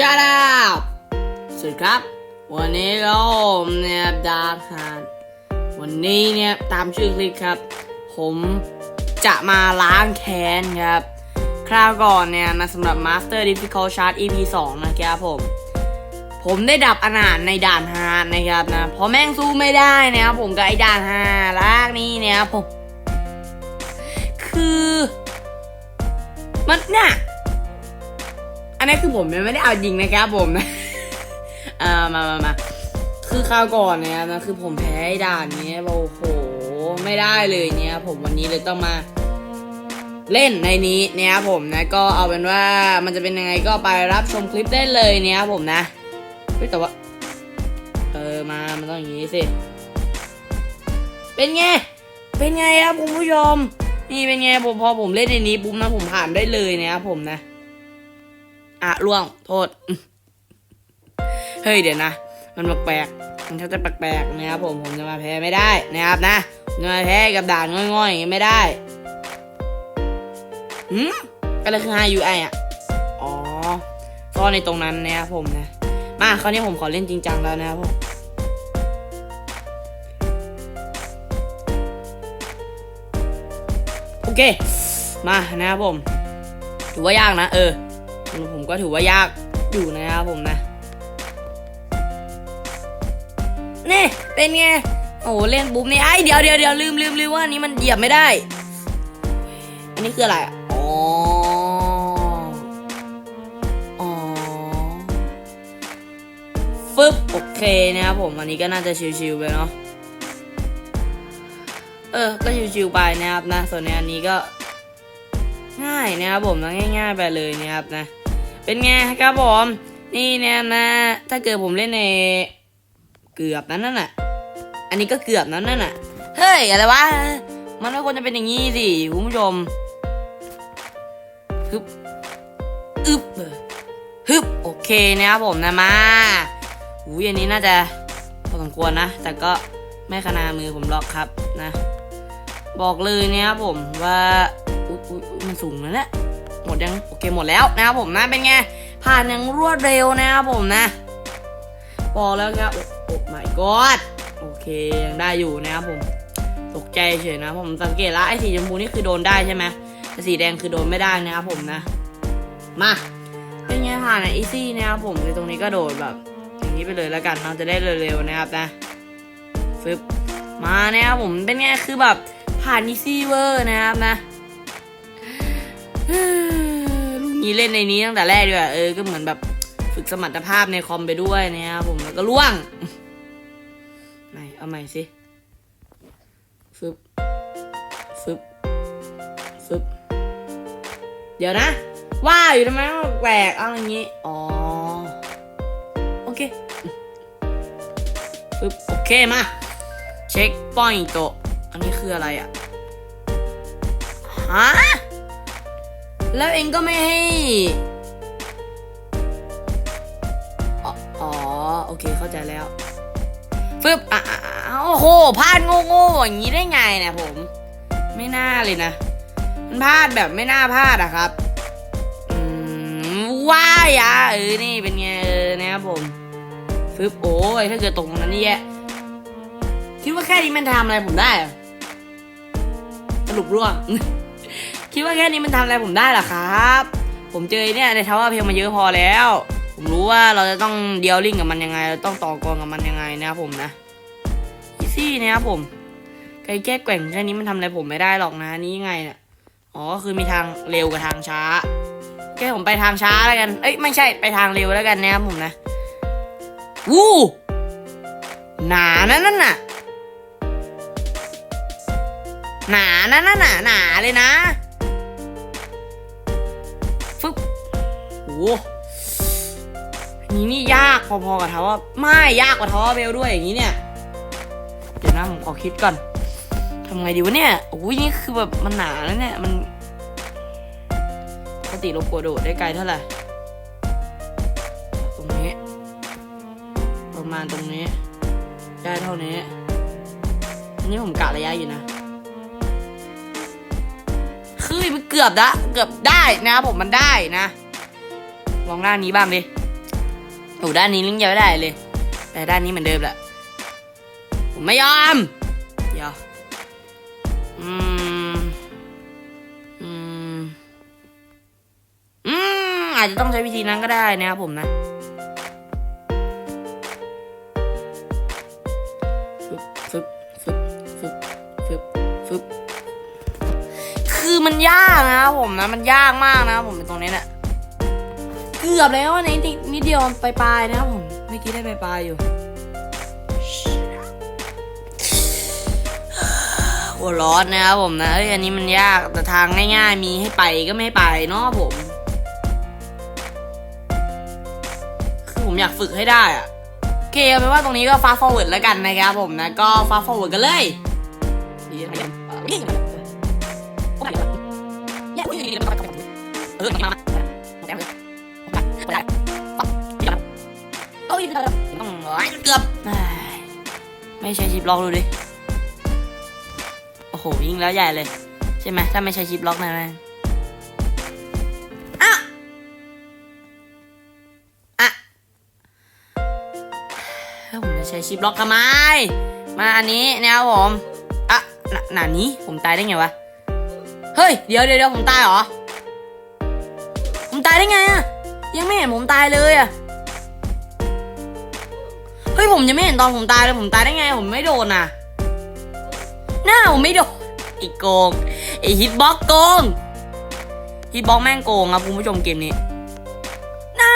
Shut up สวัสดีครับ วันนี้ก็ผมเนี่ยดาร์คฮาร์ดวันนี้เนี่ยตามชื่อคลิปครับ ผมจะมาล้างแค้นครับ คราวก่อนเนี่ยมาสำหรับ Master Difficult Chart EP 2 นะครับผม ผมได้ดับอนาถในด่านฮาร์ดนะครับนะ เพราะแม่งสู้ไม่ได้นะครับผมกับไอ้ด่านฮาร์ลากนี้เนี่ยผม คือ มันน่ะ อันนี้คือผมยังไม่ได้เอาจริงนะครับผมนะอ่ามามามาคือคราวก่อนเนี่ยนะคือผมแพ้ด่านนี้โอ้โหไม่ได้เลยเนี่ยผมวันนี้เลยต้องมา เล่นในนี้เนี่ยครับผมนะก็เอาเป็นว่ามันจะเป็นยังไงก็ไปรับชมคลิปได้เลยเนี่ยครับผมนะเฮ้ยแต่ว่าเออมามันต้องอย่างนี้สิเป็นไงเป็นไงครับคุณผู้ชมนี่เป็นไงผมพอผมเล่นในนี้ปุ๊บนะผมผ่านได้เลยนะครับผมนะ อะล่วง โทษ เฮ้ยเดี๋ยวนะ มันแปลกๆมันจะแปลกๆนะครับผมผมจะมาแพ้ไม่ได้นะครับนะมจะมาแพ้กับด่านง่อยๆอย่างนี้ไม่ได้หืมอะไรคือ high UI อะ อ๋อซ่อนในตรงนั้นนะครับผมนะ มาคราวนี้ผมขอเล่นจริงจังแล้วนะครับผมโอเค มานะครับผมถือว่ายากนะ เออ ก็ถือว่ายากอยู่นะครับผมนะ นี่ เป็นไง โอ้เล่นปุ๊บนี่ไอ้เดี๋ยวเดี๋ยวเดี๋ยวลืมลืมลืมว่านี้มันเหยียบไม่ได้ อันนี้คืออะไรอ๋ออ๋อฟึบโอเคนะครับผมอันนี้ก็น่าจะชิวๆไปเนาะเออ ก็ชิวๆไปนะครับนะ ส่วนในอันนี้ก็ ง่ายนะครับผมนะง่าย ๆ ไปเลยนะครับนะ เป็นไงครับผม นี่เนี่ยนะ ถ้าเกิดผมเล่นในเกือบนั้นน่ะ อันนี้ก็เกือบนั้นน่ะ เฮ้ยอะไรวะ มันไม่ควรจะเป็นอย่างนี้สิคุณผู้ชมฮึบอึบฮึบโอเคนะครับผมนะมาอุ้ยอันนี้น่าจะพอสมควรนะ แต่ก็ไม่ขนามือผมหรอกครับนะ บอกเลยนะครับผมว่า อุ๊ยมันสูงแล้วแหละ หมดยังโอเคหมดแล้วนะครับผมนะเป็นไงผ่านอย่างรวดเร็วนะครับผมนะบอกแล้วครับโอ้โอ้ my god โอเคยังได้อยู่นะครับผมตกใจเฉยนะผมสังเกตแล้วไอ้สีชมพูนี่คือโดนได้ใช่ไหมแต่สีแดงคือโดนไม่ได้นะครับผมนะ มาเป็นไงผ่านในอีซี่นะครับผมในตรงนี้ก็โดดแบบอย่างนี้ไปเลยแล้วกันเราจะได้เร็วๆนะครับนะฟึบมานะครับผมเป็นไงคือแบบผ่านอีซี่เวอร์นะครับนะ ลูกนี้เล่นในนี้ตั้งแต่แรกด้วยเออก็เหมือนแบบฝึกสมรรถภาพในคอมไปด้วยนะครับผมแล้วก็ล่วงไหนเอาใหม่สิฟึบฟึบฟึบเดี๋ยวนะ ว่าอยู่ทำไมแปลกเอาอย่างนี้ อ๋อ โอเคฟึบโอเคมา เช็คปอยต์โตอันนี้คืออะไรอะฮะ แล้วเองก็ไม่ให้ อ๋อ โอเคเข้าใจแล้วฟึบอะอะอะโอ้โหพลาดโง่ๆอย่างนี้ได้ไงเนี่ยผม ไม่น่าเลยนะ มันพลาดแบบไม่น่าพลาดอะครับว่ายอะเออนี่เป็นไงเออนะครับผมฟึบโอ้ยถ้าเกิดตกตรงนั้นนี่แย่คิดว่าแค่นี้มันทำอะไรผมได้สรุปร่วง คิดว่าแค่นี้มันทำอะไรผมได้หรอครับ ผมเจอเนี่ยในทาวเวอร์เพลงมาเยอะพอแล้ว ผมรู้ว่าเราจะต้องเดียวลิงกับมันยังไงเราต้องต่อกรกับมันยังไงนะครับผมนะอีซี่นะครับผมไกลแก้แกว่งแค่นี้มันทำอะไรผมไม่ได้หรอกนะนี่ยังไงเนี่ยอ๋อก็คือมีทางเร็วกับทางช้าแค่ผมไปทางช้าแล้วกัน เอ้ยไม่ใช่ไปทางเร็วแล้วกันนะครับผมนะวู้หนานั่นน่ะหนานะน่ะหนาเลยนะ นนี้นี่ยากพอๆกับทาวว่าไม่ยากกว่าทาวเบลด้วยอย่างนี้เนี่ย เดี๋ยวนะผมขอคิดก่อนทำไงดีวะเนี่ยโอ้ยนี่คือแบบมันหนาแล้วเนี่ยมันปกติเรากลัวโดดได้ไกลเท่าไหร่ตรงนี้ ประมาณตรงนี้ ได้เท่านี้อันนี้ผมกะระยะอยู่นะคือมันเกือบละเกือบได้นะผมมันได้นะ ลองด้านนี้บ้างดิโอ้ด้านนี้ลิงยังไม่ได้เลย แต่ด้านนี้เหมือนเดิมแหละผมไม่ยอมเดี๋ยวอืมอืมอืมอาจจะต้องใช้วิธีนั้นก็ได้นะครับผมนะฟึบฟึบฟึบฟึบฟึบคือมันยากนะครับผมนะ มันยากมากนะครับผมตรงนี้เนี่ย กือบแล้วอันนี้นิดนิดเดียวไปลายๆนะครับผมเมื่อกี้ได้ไปลายๆอยู่หัวร้อนนะครับผมนะเอ้ยอันนี้มันยากแต่ทางง่ายๆ มีให้ไปก็ไม่ให้ไปเนาะผมคือผมอยากฝึกให้ได้อะโอเคเอาเป็นว่าตรงนี้ก็ fast forward แล้วกันนะครับผมนะ ก็ fast forward กันเลยเออ มาต้องเกือบไม่ใช่ชิปล็อกดูดิ โอ้โห ยิ่งแล้วใหญ่เลย ใช่ไหมถ้าไม่ใช้ชิปล็อกนะแม่งอะอะแล้วผมจะใช้ชิปล็อกทำไม มาอันนี้นะครับผมอะหนาหนานี้ผมตายได้ไงวะ เฮ้ยเดี๋ยวเดี๋ยวเดี๋ยวผมตายเหรอ ผมตายได้ไงอะ ยังไม่เห็นผมตายเลยอะเฮ้ยผมยังไม่เห็นตอนผมตายเลยผมตายได้ไง ผมไม่โดนอะ หน้าผมไม่โดนไอ้โกงไอ้ฮิตบ็อกโกงฮิตบ็อกแม่งโกงครับคุณผู้ชมเกมนี้ หน้า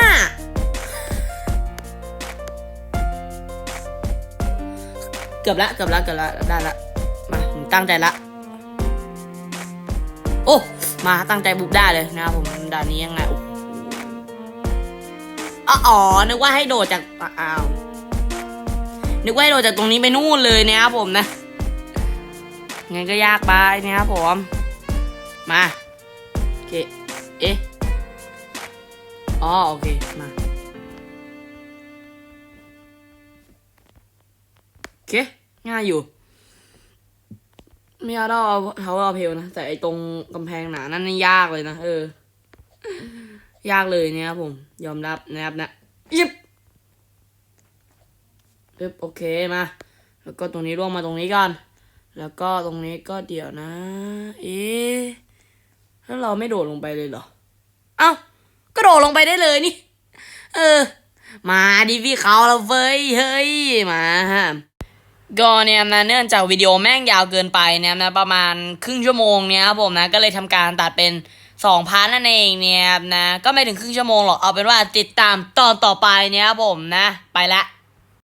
เกือบละเกือบละเกือบละได้ละมาผมตั้งใจละโอ้ มาตั้งใจบุกได้เลยนะครับผมด่านนี้ยังไงโอ้โห อ๋อ นึกว่าให้โดดจากอ้าวนึกว่าให้โดดจากตรงนี้ไปนู่นเลยนะครับผมนะ งั้นก็ยากไปนะครับผม มาโอเคเอ๊ะอ๋อโอเค มาโอเค ง่ายอยู่ไม่เอาเอาเท้าเอาเพลนะ แต่ไอตรงกำแพงหนานั่นนี่ยากเลยนะ เออ ยากเลยเนี่ยครับผม ยอมรับนะครับนะยิบปึ๊บโอเคมา แล้วก็ตรงนี้ร่วงมาตรงนี้ก่อน แล้วก็ตรงนี้ก็เดี๋ยวนะ เอ๊ะแล้วเราไม่โดดลงไปเลยเหรอ เอ้าก็โดดลงไปได้เลยนี่ เออ มาดิพี่เขาเราเฟ้ย เฮ้ย มาฮะก็เนี่ยนะเนื่องจากวิดีโอแม่งยาวเกินไปเนี่ยนะประมาณครึ่งชั่วโมงเนี่ยครับผมนะก็เลยทำการตัดเป็น สองพาร์ทนั่นเองเนี่ยนะ ก็ไม่ถึงครึ่งชั่วโมงหรอกเอาเป็นว่าติดตามตอนต่อไปเนี่ยครับผมนะ ไปละ